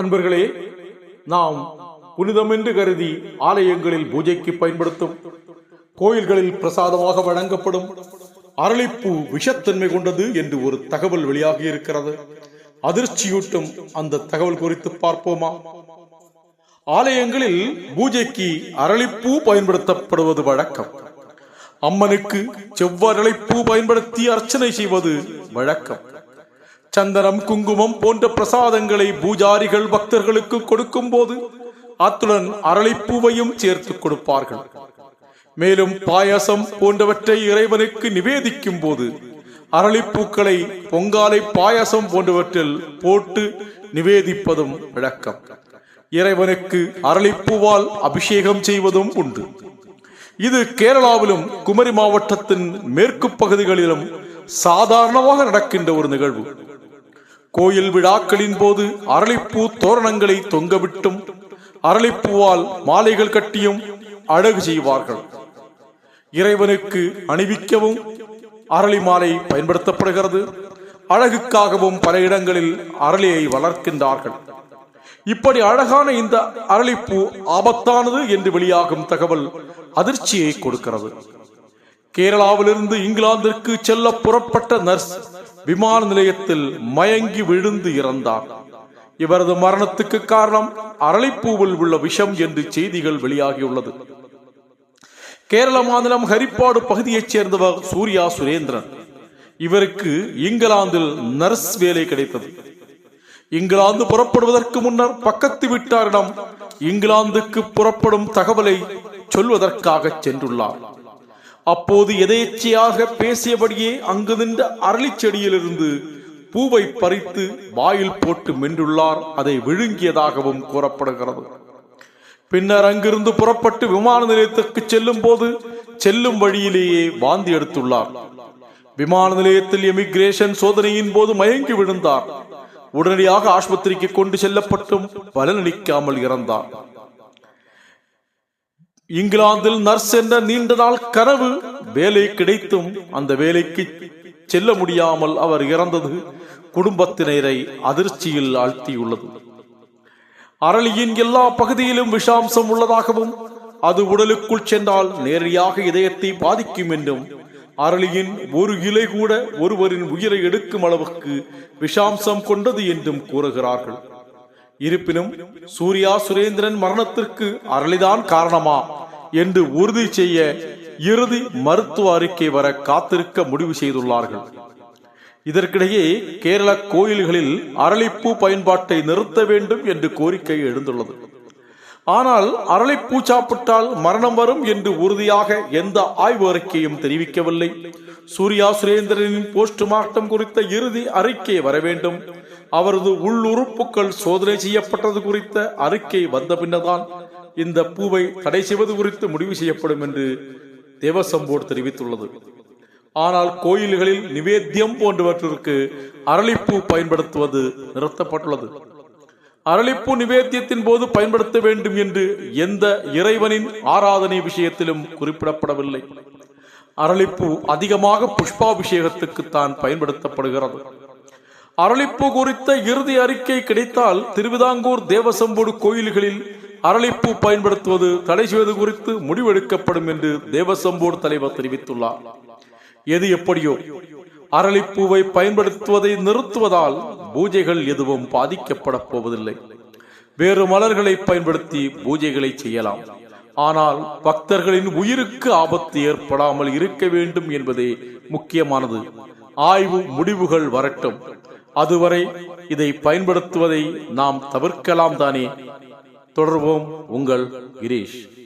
அன்பர்களே நாம் புனிதம் என்று கருதி ஆலயங்களில் பூஜைக்கு பயன்படுத்தும் கோயில்களில் பிரசாதமாக வழங்கப்படும் அரளிப்பூ விஷத்தன்மை கொண்டது என்று ஒரு தகவல் வெளியாகி இருக்கிறது அதிர்ச்சியூட்டும் அந்த தகவல் குறித்து பார்ப்போமா? ஆலயங்களில் பூஜைக்கு அரளிப்பூ பயன்படுத்தப்படுவது வழக்கம். அம்மனுக்கு செவ்வரளிப்பூ பயன்படுத்தி அர்ச்சனை செய்வது வழக்கம். சந்தனம் குங்குமம் போன்ற பிரசாதங்களை பூஜாரிகள் பக்தர்களுக்கு கொடுக்கும் போது அத்துடன் அரளிப்பூவையும் சேர்த்து கொடுப்பார்கள். மேலும் பாயசம் போன்றவற்றை இறைவனுக்கு நிவேதிக்கும் போது அரளிப்பூக்களை பொங்காலை பாயசம் போன்றவற்றில் போட்டு நிவேதிப்பதும் விளக்கம். இறைவனுக்கு அரளிப்பூவால் அபிஷேகம் செய்வதும் உண்டு. இது கேரளாவிலும் குமரி மாவட்டத்தின் மேற்கு பகுதிகளிலும் சாதாரணமாக நடக்கின்ற ஒரு நிகழ்வு. கோயில் விழாக்களின் போது அரளிப்பூ தோரணங்களை தொங்கவிட்டும் அரளிப்பூவால் மாலைகள் கட்டியும் அழகு செய்வார்கள். இறைவனுக்கு அணிவிக்கவும் அரளி மாலை பயன்படுத்தப்படுகிறது. அழகுக்காகவும் பல இடங்களில் அரளியை வளர்க்கின்றார்கள். இப்படி அழகான இந்த அரளிப்பூ ஆபத்தானது என்று வெளியாகும் தகவல் அதிர்ச்சியை கொடுக்கிறது. கேரளாவிலிருந்து இங்கிலாந்திற்கு செல்ல புறப்பட்ட நர்ஸ் விமான நிலையத்தில் மயங்கி விழுந்து இறந்தார். இவரது மரணத்துக்கு காரணம் அரளிப்பூவில் உள்ள விஷம் என்று செய்திகள் வெளியாகியுள்ளது. கேரள மாநிலம் ஹரிப்பாடு பகுதியைச் சேர்ந்தவர் சூர்யா சுரேந்திரன். இவருக்கு இங்கிலாந்தில் நர்ஸ் வேலை கிடைத்தது. இங்கிலாந்து புறப்படுவதற்கு முன்னர் பக்கத்து வீட்டாரிடம் இங்கிலாந்துக்கு புறப்படும் தகவலை சொல்வதற்காக சென்றுள்ளார். அப்போது எதேச்சையாக பேசியபடியே அங்கு நின்ற அரளி செடியிலிருந்து பூவை பறித்து வாயில் போட்டு மென்றுள்ளார். அதை விழுங்கியதாகவும் கூறப்படுகிறது. பின்னர் அங்கிருந்து புறப்பட்டு விமான நிலையத்திற்கு செல்லும் போது செல்லும் வழியிலேயே வாந்தி எடுத்துள்ளார். விமான நிலையத்தில் எமிகிரேஷன் சோதனையின் போது மயங்கி விழுந்தார். உடனடியாக ஆஸ்பத்திரிக்கு கொண்டு செல்லப்பட்டும் பலனளிக்காமல் இறந்தார். இங்கிலாந்தில் நர்ஸ் என்ற நீண்ட நாள் கனவு வேலை கிடைத்தும் அந்த வேலைக்கு செல்ல முடியாமல் அவர் இறந்தது குடும்பத்தினரை அதிர்ச்சியில் ஆழ்த்தியுள்ளது. அரளியின் எல்லா பகுதியிலும் விஷாம்சம் உள்ளதாகவும் அது உடலுக்குள் சென்றால் நேரடியாக இதயத்தை பாதிக்கும் என்றும் அரளியின் ஒரு இலை கூட ஒருவரின் உயிரை எடுக்கும் அளவுக்கு விஷாம்சம் கொண்டது என்றும் கூறுகிறார்கள். இருப்பினும் சூர்யா சுரேந்திரன் மரணத்திற்கு அரளிதான் காரணமா என்று உறுதி செய்ய இறுதி மருத்துவ அறிக்கை வர காத்திருக்க முடிவு செய்துள்ளார்கள். இதற்கிடையே கேரள கோயில்களில் அரளிப்பூ பயன்பாட்டை நிறுத்த வேண்டும் என்று கோரிக்கை எழுந்துள்ளது. ஆனால் அரளிப்பூ சாப்பிட்டால் மரணம் வரும் என்று உறுதியாக எந்த ஆய்வு அறிக்கையும் தெரிவிக்கவில்லை. சூர்யா சுரேந்திரனின் போஸ்ட்மார்ட்டம் குறித்த இறுதி அறிக்கை வர வேண்டும். அவரது உள்ளுறுப்புகள் சோதனை செய்யப்பட்டது குறித்த அறிக்கை வந்த பின்னர்தான் இந்த பூவை தடை செய்வது குறித்து முடிவு செய்யப்படும் என்று தேவசம் போர்டு தெரிவித்துள்ளது. ஆனால் கோயில்களில் நிவேத்தியம் போன்றவற்றிற்கு அரளிப்பூ பயன்படுத்துவது நிறுத்தப்பட்டுள்ளது. அரளிப்பூ நிவேத்தியத்தின் போது பயன்படுத்த வேண்டும் என்று எந்த இறைவனின் ஆராதனை விஷயத்திலும் குறிப்பிடப்படவில்லை. அரளிப்பூ அதிகமாக புஷ்பாபிஷேகத்துக்கு தான் பயன்படுத்தப்படுகிறது. அரளிப்பூ குறித்த இறுதி அறிக்கை கிடைத்தால் திருவிதாங்கூர் தேவசம்போடு கோயில்களில் அரளிப்பூ பயன்படுத்துவது தடை செய்வது குறித்து முடிவெடுக்கப்படும் என்று தேவசம்போடு தலைவர் தெரிவித்துள்ளார். எது எப்படியோ அரளிப்பூவை பயன்படுத்துவதை நிறுத்துவதால் பூஜைகள் எதுவும் பாதிக்கப்பட போவதில்லை. வேறு மலர்களை பயன்படுத்தி பூஜைகளை செய்யலாம். ஆனால் பக்தர்களின் உயிருக்கு ஆபத்து ஏற்படாமல் இருக்க வேண்டும் என்பதே முக்கியமானது. ஆய்வு முடிவுகள் வரட்டும். அதுவரை இதை பயன்படுத்துவதை நாம் தவிர்க்கலாம் தானே. தொடர்வோம் உங்கள் கிரீஷ்.